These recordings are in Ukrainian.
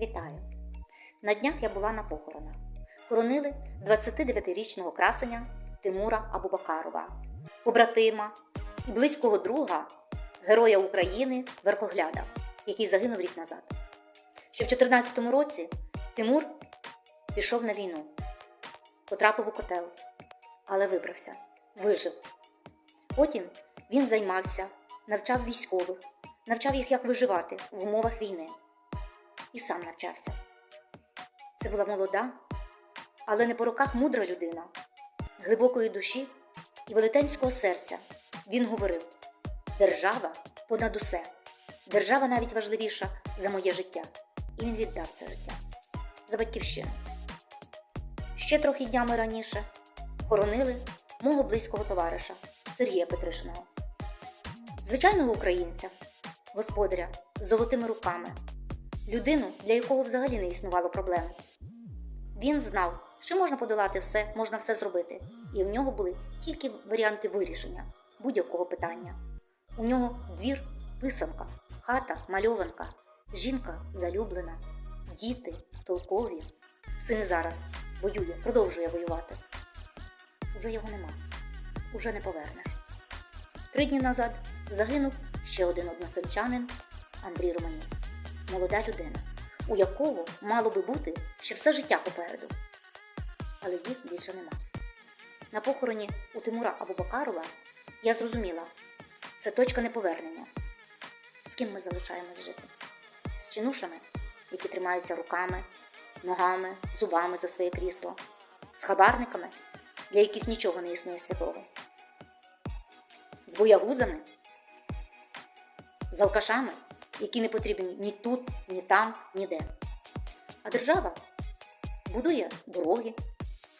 Вітаю! На днях я була на похоронах. Хоронили 29-річного красеня Тимура Абубакарова, побратима і близького друга Героя України Верхогляда, який загинув рік назад. Ще в 2014 році Тимур пішов на війну, потрапив у котел, але вибрався, вижив. Потім він займався, навчав військових, навчав їх, як виживати в умовах війни і сам навчався. Це була молода, але не по роках мудра людина, глибокої душі і велетенського серця. Він говорив: держава понад усе, держава навіть важливіша за моє життя. І він віддав це життя за батьківщину. Ще трохи днями раніше хоронили мого близького товариша Сергія Петришиного, звичайного українця, господаря з золотими руками людину, для якого взагалі не існувало проблем. Він знав, що можна подолати все, можна все зробити, і в нього були тільки варіанти вирішення будь-якого питання. У нього двір писанка, хата мальованка, жінка залюблена, діти толкові. Син зараз воює, продовжує воювати. Уже його нема, уже не повернеш. Три дні назад загинув ще один односельчанин Андрій Романюк молода людина, у якого мало би бути ще все життя попереду. Але їх більше нема. На похороні у Тимура Абубакарова я зрозуміла, це точка неповернення. З ким ми залишаємось жити? З чинушами, які тримаються руками, ногами, зубами за своє крісло, з хабарниками, для яких нічого не існує святого, з боягузами, з алкашами, які не потрібні ні тут, ні там, ніде. А держава будує дороги,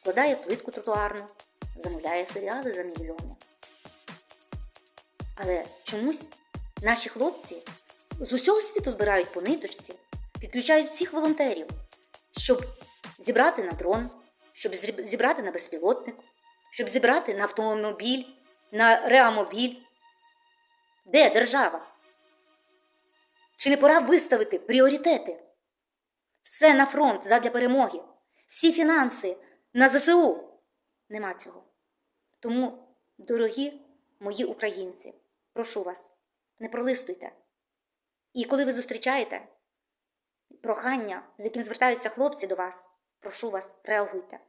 вкладає плитку тротуарну, замовляє серіали за мільйони. Але чомусь наші хлопці з усього світу збирають по ниточці, підключають всіх волонтерів, щоб зібрати на дрон, щоб зібрати на безпілотник, щоб зібрати на автомобіль, на реамобіль. Де держава? Чи не пора виставити пріоритети? Все на фронт задля перемоги, всі фінанси на ЗСУ. Нема цього. Тому, дорогі мої українці, прошу вас, не пролистуйте. І коли ви зустрічаєте прохання, з яким звертаються хлопці до вас, прошу вас, реагуйте.